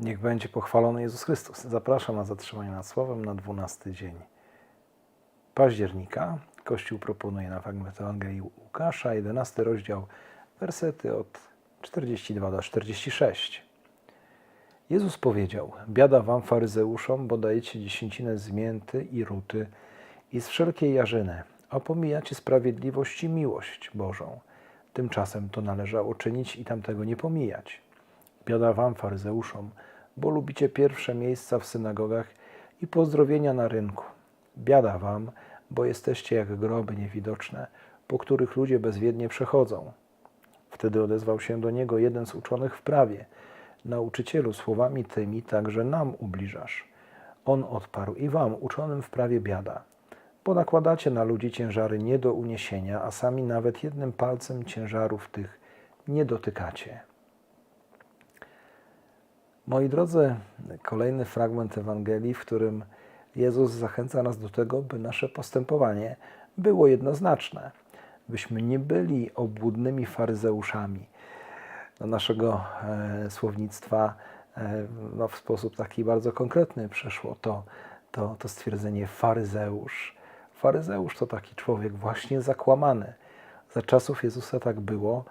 Niech będzie pochwalony Jezus Chrystus. Zapraszam na zatrzymanie nad Słowem na 12 dzień października. Kościół proponuje na fragment Ewangelii Łukasza, 11 rozdział, wersety od 42 do 46. Jezus powiedział: Biada wam, faryzeuszom, bo dajecie dziesięcinę z mięty i ruty i z wszelkiej jarzyny, a pomijacie sprawiedliwość i miłość Bożą. Tymczasem to należało czynić i tamtego nie pomijać. Biada wam, faryzeuszom, bo lubicie pierwsze miejsca w synagogach i pozdrowienia na rynku. Biada wam, bo jesteście jak groby niewidoczne, po których ludzie bezwiednie przechodzą. Wtedy odezwał się do niego jeden z uczonych w prawie. Nauczycielu, słowami tymi także nam ubliżasz. On odparł i wam, uczonym w prawie biada, bo nakładacie na ludzi ciężary nie do uniesienia, a sami nawet jednym palcem ciężarów tych nie dotykacie. Moi drodzy, kolejny fragment Ewangelii, w którym Jezus zachęca nas do tego, by nasze postępowanie było jednoznaczne, byśmy nie byli obłudnymi faryzeuszami. Do naszego e, słownictwa e, no, w sposób taki bardzo konkretny przeszło to, to, to stwierdzenie faryzeusz. Faryzeusz to taki człowiek właśnie zakłamany. Za czasów Jezusa tak było,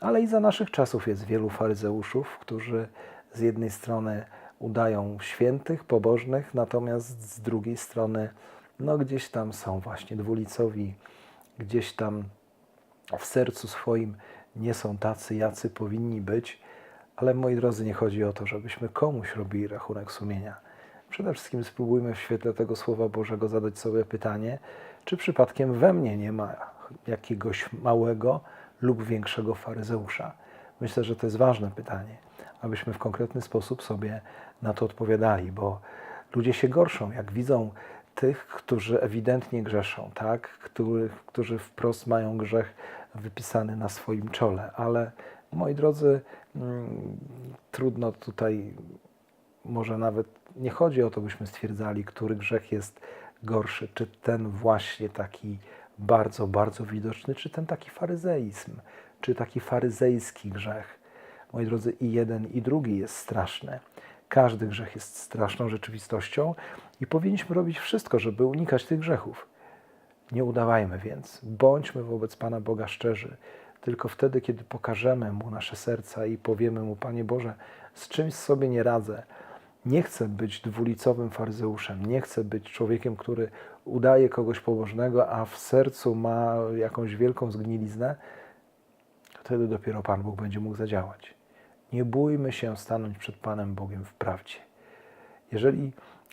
ale i za naszych czasów jest wielu faryzeuszów, którzy z jednej strony udają świętych, pobożnych, natomiast z drugiej strony no gdzieś tam są właśnie dwulicowi, gdzieś tam w sercu swoim nie są tacy, jacy powinni być. Ale moi drodzy, nie chodzi o to, żebyśmy komuś robili rachunek sumienia. Przede wszystkim spróbujmy w świetle tego Słowa Bożego zadać sobie pytanie, czy przypadkiem we mnie nie ma jakiegoś małego lub większego faryzeusza. Myślę, że to jest ważne pytanie, abyśmy w konkretny sposób sobie na to odpowiadali, bo ludzie się gorszą, jak widzą tych, którzy ewidentnie grzeszą, tak? których, którzy wprost mają grzech wypisany na swoim czole. Ale moi drodzy, mm, trudno tutaj, może nawet nie chodzi o to, byśmy stwierdzali, który grzech jest gorszy, czy ten właśnie taki bardzo, bardzo widoczny, czy ten taki faryzeizm, czy taki faryzejski grzech. Moi drodzy, i jeden, i drugi jest straszny. Każdy grzech jest straszną rzeczywistością i powinniśmy robić wszystko, żeby unikać tych grzechów. Nie udawajmy więc, bądźmy wobec Pana Boga szczerzy. Tylko wtedy, kiedy pokażemy Mu nasze serca i powiemy Mu, Panie Boże, z czymś sobie nie radzę. Nie chcę być dwulicowym faryzeuszem, nie chcę być człowiekiem, który udaje kogoś pobożnego, a w sercu ma jakąś wielką zgniliznę. Wtedy dopiero Pan Bóg będzie mógł zadziałać. Nie bójmy się stanąć przed Panem Bogiem w prawdzie. Jeżeli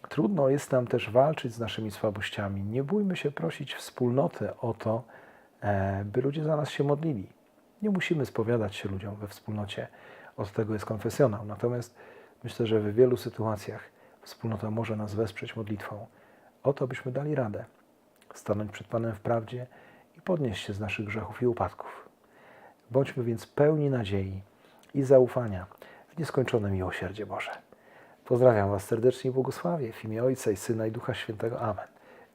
trudno jest nam też walczyć z naszymi słabościami, nie bójmy się prosić wspólnoty o to, e, by ludzie za nas się modlili. Nie musimy spowiadać się ludziom we wspólnocie, od tego jest konfesjonał. Natomiast myślę, że w wielu sytuacjach wspólnota może nas wesprzeć modlitwą o to, byśmy dali radę stanąć przed Panem w prawdzie i podnieść się z naszych grzechów i upadków. Bądźmy więc pełni nadziei i zaufania w nieskończone miłosierdzie Boże. Pozdrawiam Was serdecznie i błogosławię w imię Ojca i Syna i Ducha Świętego. Amen.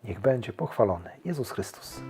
Niech będzie pochwalony Jezus Chrystus.